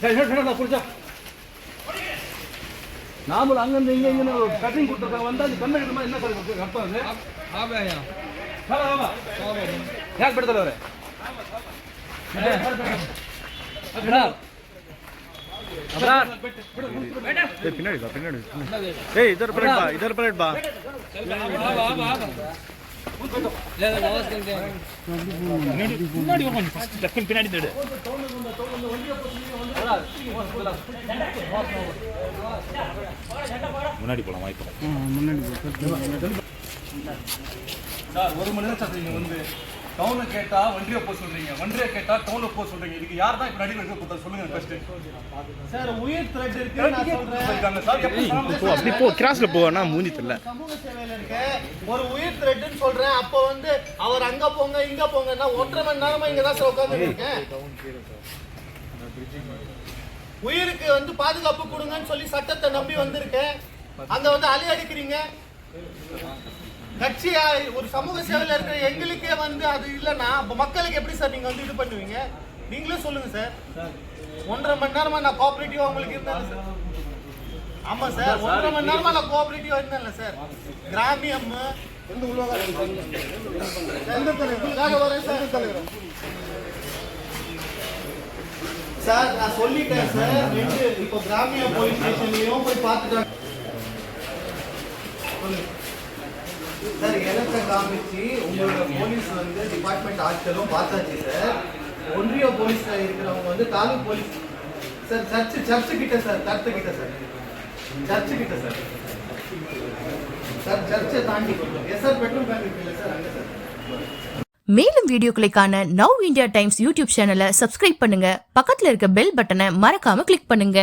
புரிச்சா நாமளும் அங்கிருந்து இங்கே இங்கே கட்டிங் கொடுத்துருக்காங்க வந்தால் அந்த கண்ணை கிட்ட என்ன சார் அர்த்தம் அது? ஆமாம் ஆமாம் யார் படத்தில் வர? பின்னாடி இதர் பரேட் பா இதர் பரேட் பா இதர் பிளேட் பா முன்னாடி போலாம். வாய்ப்பு சார் ஒரு மணி நேரம் வந்து டவுனை கேட்டா ஒன்றிய போக சொல்றீங்க. ஒன்றிய கேட்டா டவுன்ல போக சொல்றீங்க. இதுக்கு யார் தான் இப்ப நடிகர் இருக்க கொடுத்தா சொல்லுங்க ஃபர்ஸ்ட் சார் உயிர் த்ரெட் இருக்கு நான் சொல்றேன். சார் எப்படி சார் போ அப்படி போ கிராஸ்ல போவேன்னா மூஞ்சி தெரியல. சமூக சேவையில இருக்க ஒரு உயிர் த்ரெட்னு சொல்றேன். அப்போ வந்து அவர் அங்க போங்க இங்க போங்கன்னா ஒன்றரை மணி நேரமா இங்க தான் சார் உட்கார்ந்து இருக்கேன். உயிருக்கு வந்து பாதுகாப்பு கொடுங்கன்னு சொல்லி சட்டத்தை நம்பி வந்திருக்கேன். அங்க வந்து அலை அடிக்கிறீங்க. கட்சியா ஒரு சமூக சேவையில இருக்கிற எங்களுக்கே வந்து அது இல்லைன்னா அப்ப மக்களுக்கு எப்படி சார் நீங்க வந்து இது பண்ணுவீங்க? நீங்களே சொல்லுங்க சார். ஒன்றரை மணி நேரமா நான் கோஆபரேட்டிவா உங்களுக்கு இருந்தேன் சார். ஆமா சார் ஒன்றரை மணி நேரமா நான் கோஆபரேட்டிவா இருந்தேன்ல சார். கிராமியம். சார். சார் நான் சொல்லிட்டேன் சார். ரெண்டு இப்போ கிராமிய போலீஸ் ஸ்டேஷன்லயும் போய் பார்த்துட்டாங்க. சொல்லுங்க. சார் இடத்தை காமிச்சு உங்களோட போலீஸ் வந்து டிபார்ட்மெண்ட் ஆட்களும் பார்த்தாச்சு சார் ஒன்றிய போலீஸ்ல இருக்கிறவங்க வந்து taluk police sir church church கிட்ட சார் சர்ச்சு கிட்ட சார் சர்ச்சு கிட்ட சார் சார் சர்ச்சை தாண்டி எஸ் சார் பெட்ரோல் பேங்க் இருக்குல்ல சார் அங்கே சார் மேலும் வீடியோக்களை காண நவ் இந்தியா டைம்ஸ் யூடியூப் சேனலை சப்ஸ்கிரைப் பண்ணுங்க. பக்கத்துல இருக்க பெல் பட்டனை மறக்காம கிளிக் பண்ணுங்க.